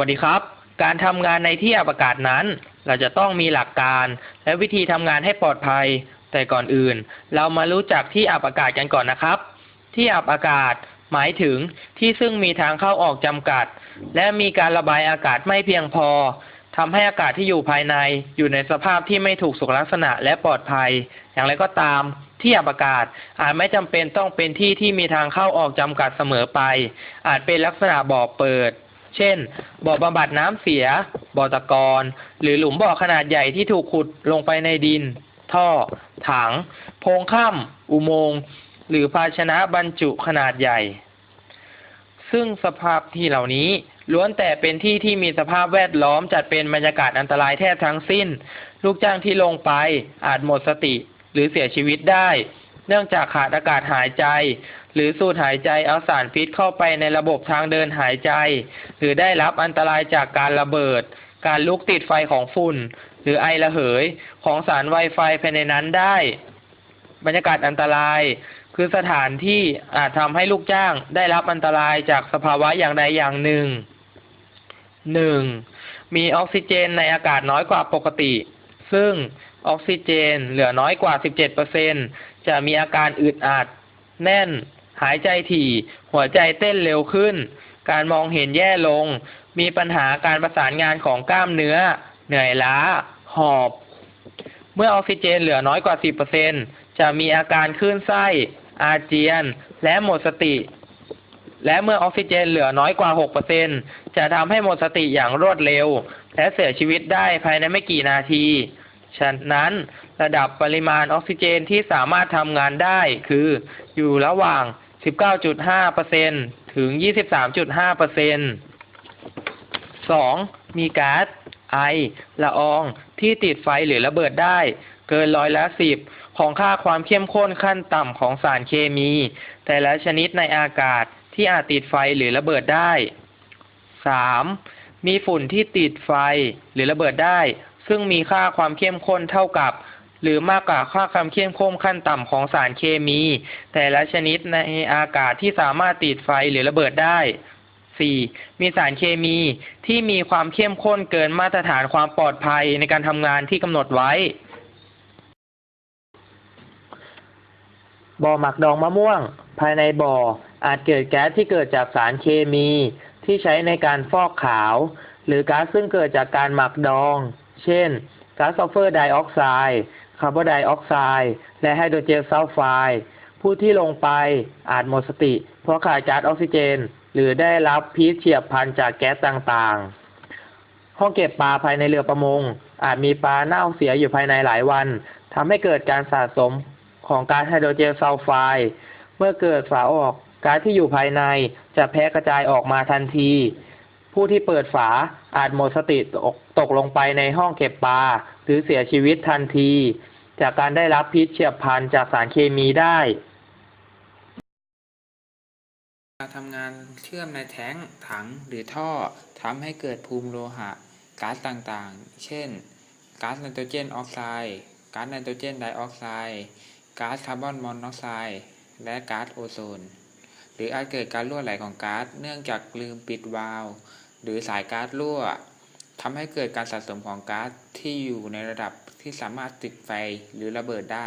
วัสดีครับ การทำงานในที่อับอากาศนั้น เราจะต้องมีหลักการและวิธีทำงานให้ปลอดภัย แต่ก่อนอื่น เรามารู้จักที่อับอากาศกันก่อนนะครับ ที่อับอากาศหมายถึงที่ซึ่งมีทางเข้าออกจำกัด และมีการระบายอากาศไม่เพียงพอทำให้อากาศที่อยู่ภายในอยู่ในสภาพที่ไม่ถูกสุขลักษณะและปลอดภัย อย่างไรก็ตาม ที่อับอากาศอาจไม่จำเป็นต้องเป็นที่ที่มีทางเข้าออกจำกัดเสมอไป อาจเป็นลักษณะบ่อเปิด เช่น บ่อบำบัดน้ำเสีย บ่อตะกอน หรือหลุมบ่อขนาดใหญ่ที่ถูกขุดลงไปในดิน ท่อ ถัง โพงถ้ำอุโมงค์ หรือภาชนะบรรจุขนาดใหญ่ ซึ่งสภาพที่เหล่านี้ล้วนแต่เป็นที่ที่มีสภาพแวดล้อมจัดเป็นบรรยากาศอันตรายแทบทั้งสิ้น ลูกจ้างที่ลงไปอาจหมดสติหรือเสียชีวิตได้ เนื่องจากขาดอากาศหายใจ หรือสูดหายใจเอาสารพิษเข้าไปในระบบทางเดินหายใจ หรือได้รับอันตรายจากการระเบิด การลุกติดไฟของฝุ่น หรือไอระเหยของสารไวไฟภายในนั้นได้ บรรยากาศอันตราย คือสถานที่อาจทำให้ลูกจ้างได้รับอันตรายจากสภาวะอย่างใดอย่างหนึ่งหนึ่งมีออกซิเจนในอากาศน้อยกว่าปกติ ซึ่งออกซิเจนเหลือน้อยกว่า 17% จะมีอาการอึดอัด แน่น หายใจถี่ หัวใจเต้นเร็วขึ้น การมองเห็นแย่ลง มีปัญหาการประสานงานของกล้ามเนื้อ เหนื่อยล้า หอบ เมื่อออกซิเจนเหลือน้อยกว่า 10%จะมีอาการคลื่นไส้ อาเจียน และหมดสติ และเมื่อออกซิเจนเหลือน้อยกว่า 6%จะทำให้หมดสติอย่างรวดเร็ว และเสียชีวิตได้ภายในไม่กี่นาที ฉะนั้นระดับปริมาณออกซิเจนที่สามารถทำงานได้คืออยู่ระหว่าง 19.5%ถึง 23.5% 2. มีก๊าซไอละอองที่ติดไฟหรือระเบิดได้ เกินร้อยละสิบของค่าความเข้มข้นขั้นต่ำของสารเคมี แต่ละชนิดในอากาศที่อาจติดไฟหรือระเบิดได้ 3. มีฝุ่นที่ติดไฟหรือระเบิดได้ ซึ่งมีค่าความเข้มข้นเท่ากับ หรือมากกว่าค่าความเข้มข้นขั้นต่ำของสารเคมี แต่ละชนิดในอากาศที่สามารถติดไฟหรือระเบิดได้ 4. มีสารเคมีที่มีความเข้มข้นเกินมาตรฐานความปลอดภัยในการทำงานที่กำหนดไว้บ่อหมักดองมะม่วง ภายในบ่ออาจเกิดแก๊สที่เกิดจากสารเคมีที่ใช้ในการฟอกขาว หรือก๊าซซึ่งเกิดจากการหมักดอง เช่นก๊าซซัลเฟอร์ไดออกไซด์คาร์บอนไดออกไซด์และไฮโดรเจนซัลไฟด์ผู้ที่ลงไปอาจหมดสติ เพราะขาดก๊าซออกซิเจน หรือได้รับพิษเฉียบพลันจากแก๊สต่างๆ ห้องเก็บปลาภายในเรือประมง อาจมีปลาเน่าเสียอยู่ภายในหลายวันทำให้เกิดการสะสมของก๊าซไฮโดรเจนซัลไฟด์เมื่อเกิดฝาออกก๊าซที่อยู่ภายในจะแพร่กระจายออกมาทันที ผู้ที่เปิดฝาอาจหมดสติตกตกลงไปในห้องเก็บปลาหรือเสียชีวิตทันที จากการได้รับพิษเฉียบพลันจากสารเคมีได้การทำงานเชื่อมในแท้งถังหรือท่อทำให้เกิดภูมิโลหะก๊าซต่างๆ เช่นก๊าซไนโตรเจนออกไซด์ก๊าซไนโตรเจนไดออกไซด์ก๊าซคาร์บอนมอนอกไซด์และก๊าซโอโซน หรืออาจเกิดการรั่วไหลของก๊าซเนื่องจากลืมปิดวาล์ว หรือสายก๊าซรั่วทำให้เกิดการสะสมของก๊าซที่อยู่ในระดับที่สามารถติดไฟหรือระเบิดได้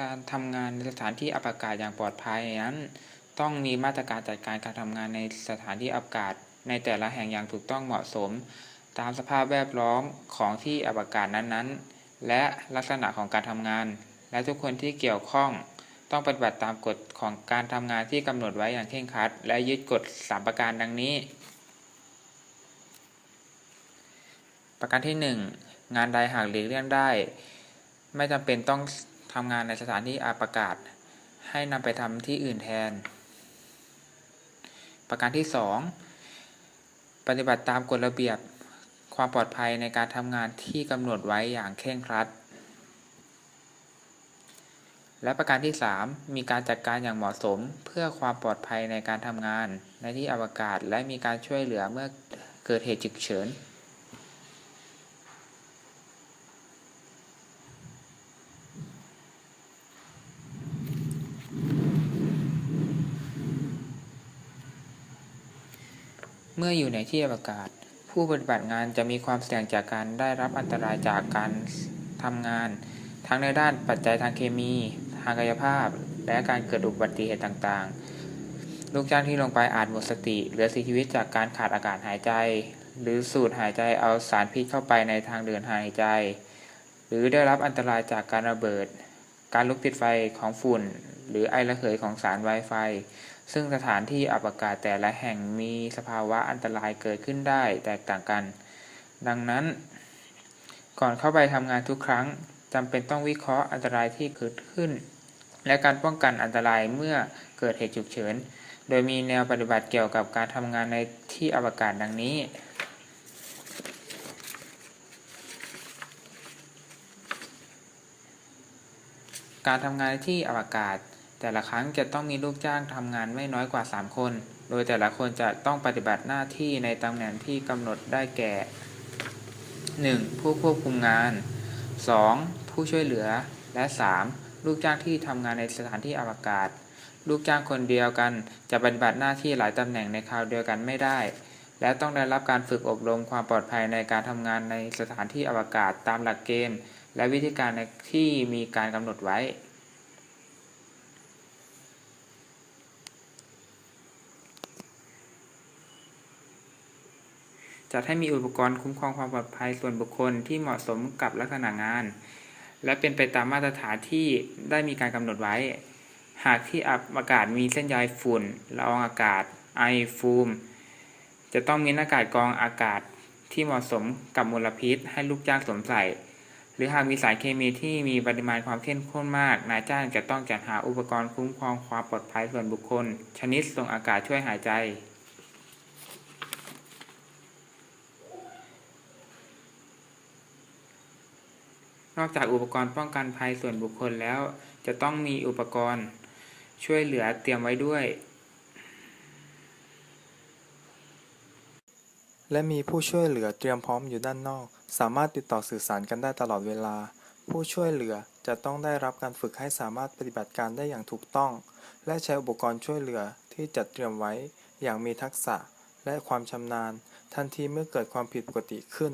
การทำงานในสถานที่อับอากาศอย่างปลอดภัยนั้น ต้องมีมาตรการจัดการการทำงานในสถานที่อับอากาศในแต่ละแห่งอย่างถูกต้องเหมาะสม ตามสภาพแวดล้อมของที่อับอากาศนั้นๆ และลักษณะของการทำงาน และทุกคนที่เกี่ยวข้อง ต้องปฏิบัติตามกฎของการทำงานที่กำหนดไว้อย่างเคร่งครัด และยึดกฎสามประการดังนี้ ประการที่ 1 งานใดหากหลีกเลี่ยงได้ ไม่จำเป็นต้องทำงานในสถานที่อาประกาศ ให้นำไปทำที่อื่นแทน ประการที่ 2 ปฏิบัติตามกฎระเบียบ ความปลอดภัยในการทำงานที่กำหนดไว้อย่างเคร่งครัด และประการที่ 3 มีการจัดการอย่างเหมาะสม เพื่อความปลอดภัยในการทำงาน ในที่อวกาศและมีการช่วยเหลือเมื่อเกิดเหตุฉุกเฉินเมื่ออยู่ในที่อวกาศ ผู้ปฏิบัติงานจะมีความเสี่ยงจากการได้รับอันตรายจากการทำงาน ทั้งในด้านปัจจัยทางเคมี ทางกายภาพ และการเกิดอุบัติเหตุต่างๆ ลูกจ้างที่ลงไปอาจหมดสติหรือเสียชีวิตจากการขาดอากาศหายใจ หรือสูดหายใจเอาสารพิษเข้าไปในทางเดินหายใจ หรือได้รับอันตรายจากการระเบิด การลุกติดไฟของฝุ่น หรือไอระเหยของสารไวไฟ ซึ่งสถานที่อับอากาศแต่ละแห่งมีสภาวะอันตรายเกิดขึ้นได้แตกต่างกัน ดังนั้น ก่อนเข้าไปทำงานทุกครั้งจำเป็นต้องวิเคราะห์อันตรายที่เกิดขึ้น และการป้องกันอันตรายเมื่อเกิดเหตุฉุกเฉิน โดยมีแนวปฏิบัติเกี่ยวกับการทำงานในที่อับอากาศดังนี้ การทำงานที่อับอากาศ แต่ละครั้งจะต้องมีลูกจ้างทำงานไม่น้อยกว่า 3 คน โดยแต่ละคนจะต้องปฏิบัติหน้าที่ในตำแหน่งที่กำหนดได้แก่ 1. ผู้ควบคุมงาน 2. ผู้ช่วยเหลือ และ 3. ลูกจ้างที่ทำงานในสถานที่อับอากาศ ลูกจ้างคนเดียวกันจะปฏิบัติหน้าที่หลายตำแหน่งในคราวเดียวกันไม่ได้ และต้องได้รับการฝึกอบรมความปลอดภัยในการทำงานในสถานที่อวกาศตามหลักเกณฑ์และวิธีการที่มีการกำหนดไว้ จัดให้มีอุปกรณ์คุ้มครองความปลอดภัยส่วนบุคคลที่เหมาะสมกับลักษณะงาน และเป็นไปตามมาตรฐานที่ได้มีการกำหนดไว้ หากที่อับอากาศมีเส้นใยฝุ่นละอองอากาศ ไอฟูม จะต้องมีหน้ากากกรองอากาศที่เหมาะสมกับมลพิษ ให้ลูกจ้างสวมใส่ หรือหากมีสารเคมีที่มีปริมาณความเข้มข้นมาก นายจ้างจะต้องจัดหาอุปกรณ์คุ้มครองความปลอดภัยส่วนบุคคล ชนิดส่งอากาศช่วยหายใจ นอกจากอุปกรณ์ป้องกันภัยส่วนบุคคลแล้ว จะต้องมีอุปกรณ์ช่วยเหลือเตรียมไว้ด้วย และมีผู้ช่วยเหลือเตรียมพร้อมอยู่ด้านนอก สามารถติดต่อสื่อสารกันได้ตลอดเวลา ผู้ช่วยเหลือจะต้องได้รับการฝึกให้สามารถปฏิบัติการได้อย่างถูกต้อง และใช้อุปกรณ์ช่วยเหลือที่จัดเตรียมไว้อย่างมีทักษะและความชำนาญ ทันทีเมื่อเกิดความผิดปกติขึ้น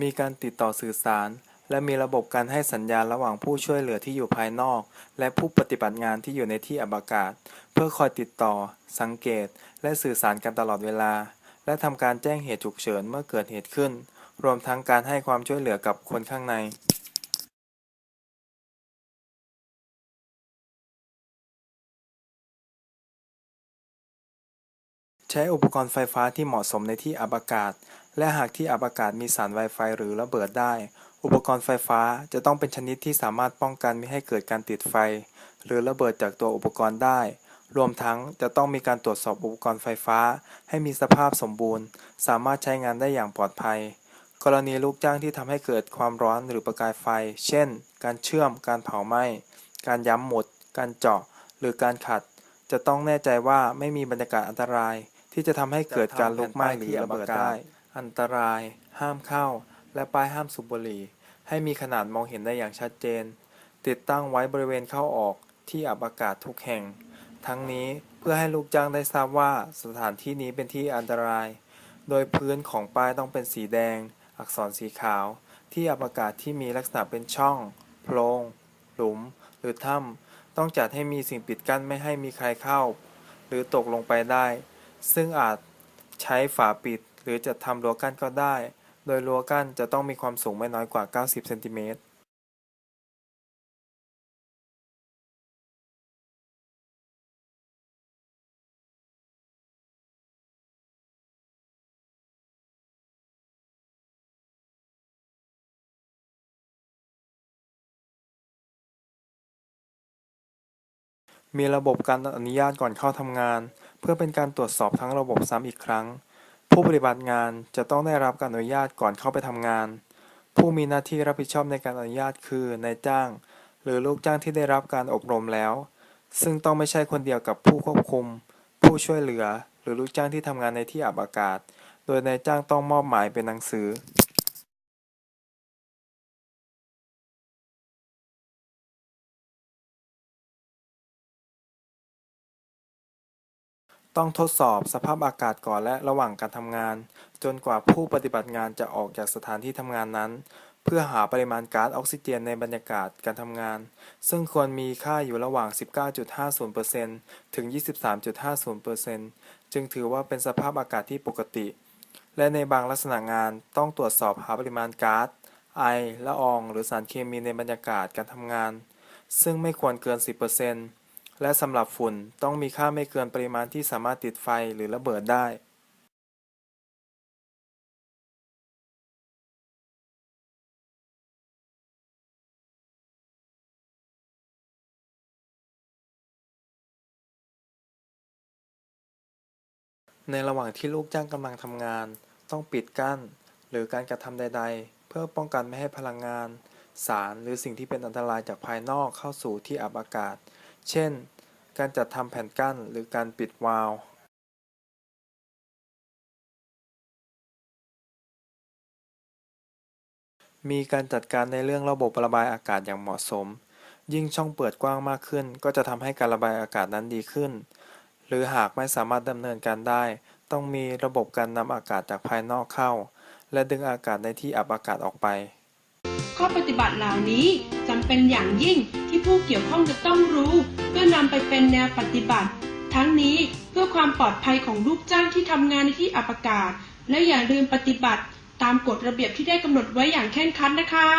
มีการติดต่อสื่อสาร และมีระบบการให้สัญญาณระหว่างผู้ช่วยเหลือที่อยู่ภายนอก และผู้ปฏิบัติงานที่อยู่ในที่อับอากาศ เพื่อคอยติดต่อ สังเกต และสื่อสารกันตลอดเวลา และทำการแจ้งเหตุฉุกเฉินเมื่อเกิดเหตุขึ้น รวมทั้งการให้ความช่วยเหลือกับคนข้างในใช้อุปกรณ์ไฟฟ้าที่เหมาะสมในที่อับอากาศ และหากที่อับอากาศมีสาร Wi-Fi หรือระเบิดได้ อุปกรณ์ไฟฟ้าจะต้องเป็นชนิดที่สามารถป้องกันไม่ให้เกิดการติดไฟ หรือระเบิดจากตัวอุปกรณ์ได้ รวมทั้งจะต้องมีการตรวจสอบอุปกรณ์ไฟฟ้า ให้มีสภาพสมบูรณ์ สามารถใช้งานได้อย่างปลอดภัย กรณีลูกจ้างที่ทำให้เกิดความร้อนหรือประกายไฟ เช่น การเชื่อม การเผาไหม้ การย้ำหมด การเจาะ หรือการขัด จะต้องแน่ใจว่าไม่มีบรรยากาศอันตรายที่จะทำให้เกิดการลุกไหม้หรือระเบิดได้ อันตราย ห้ามเข้า และป้ายห้ามสูบบุหรี่ ให้มีขนาดมองเห็นได้อย่างชัดเจน ติดตั้งไว้บริเวณเข้าออกที่อับอากาศทุกแห่ง ทั้งนี้เพื่อให้ลูกจ้างได้ทราบว่าสถานที่นี้เป็นที่อันตราย โดยพื้นของป้ายต้องเป็นสีแดง อักษรสีขาว ที่อับอากาศที่มีลักษณะเป็นช่อง โพรง หลุม หรือถ้ำต้องจัดให้มีสิ่งปิดกั้นไม่ให้มีใครเข้า หรือตกลงไปได้ ซึ่งอาจใช้ฝาปิด หรือจะทำรั้วกั้นก็ได้ โดยรั้วกั้นจะต้องมีความสูงไม่น้อยกว่า 90เซนติเมตรมีระบบการอนุญาตก่อนเข้าทำงาน เพื่อเป็นการตรวจสอบทั้งระบบซ้ำอีกครั้ง ผู้ปฏิบัติงานจะต้องได้รับการอนุญาตก่อนเข้าไปทำงาน ผู้มีหน้าที่รับผิดชอบในการอนุญาตคือนายจ้าง หรือลูกจ้างที่ได้รับการอบรมแล้ว ซึ่งต้องไม่ใช่คนเดียวกับผู้ควบคุม ผู้ช่วยเหลือ หรือลูกจ้างที่ทำงานในที่อับอากาศ โดยนายจ้างต้องมอบหมายเป็นหนังสือ ต้องทดสอบสภาพอากาศก่อนและระหว่างการทำงาน จนกว่าผู้ปฏิบัติงานจะออกจากสถานที่ทำงานนั้น เพื่อหาปริมาณก๊าซออกซิเจนในบรรยากาศการทำงาน ซึ่งควรมีค่าอยู่ระหว่าง 19.50%ถึง 23.50%จึงถือว่าเป็นสภาพอากาศที่ปกติ และในบางลักษณะงานต้องตรวจสอบหาปริมาณก๊าซไอละออง หรือสารเคมีในบรรยากาศการทำงาน ซึ่งไม่ควรเกิน 10% และสำหรับฝุ่นต้องมีค่าไม่เกินปริมาณที่สามารถติดไฟหรือระเบิดได้ในระหว่างที่ลูกจ้างกำลังทำงาน ต้องปิดกั้น หรือการกระทำใด ๆ เพื่อป้องกันไม่ให้พลังงาน สารหรือสิ่งที่เป็นอันตรายจากภายนอกเข้าสู่ที่อับอากาศ เช่น การจัดทำแผ่นกั้นหรือการปิดวาล์วมีการจัดการในเรื่องระบบระบายอากาศอย่างเหมาะสม ยิ่งช่องเปิดกว้างมากขึ้น ก็จะทำให้การระบายอากาศนั้นดีขึ้น หรือหากไม่สามารถดำเนินการได้ ต้องมีระบบการนำอากาศจากภายนอกเข้า และดึงอากาศในที่อับอากาศออกไป ข้อปฏิบัติเหล่านี้จำเป็นอย่างยิ่งที่ผู้เกี่ยวข้องจะต้องรู้ เพื่อนำไปเป็นแนวปฏิบัติ ทั้งนี้เพื่อความปลอดภัยของลูกจ้างที่ทำงานในที่อับอากาศ และอย่าลืมปฏิบัติ ตามกฎระเบียบที่ได้กำหนดไว้อย่างเคร่งครัดนะคะ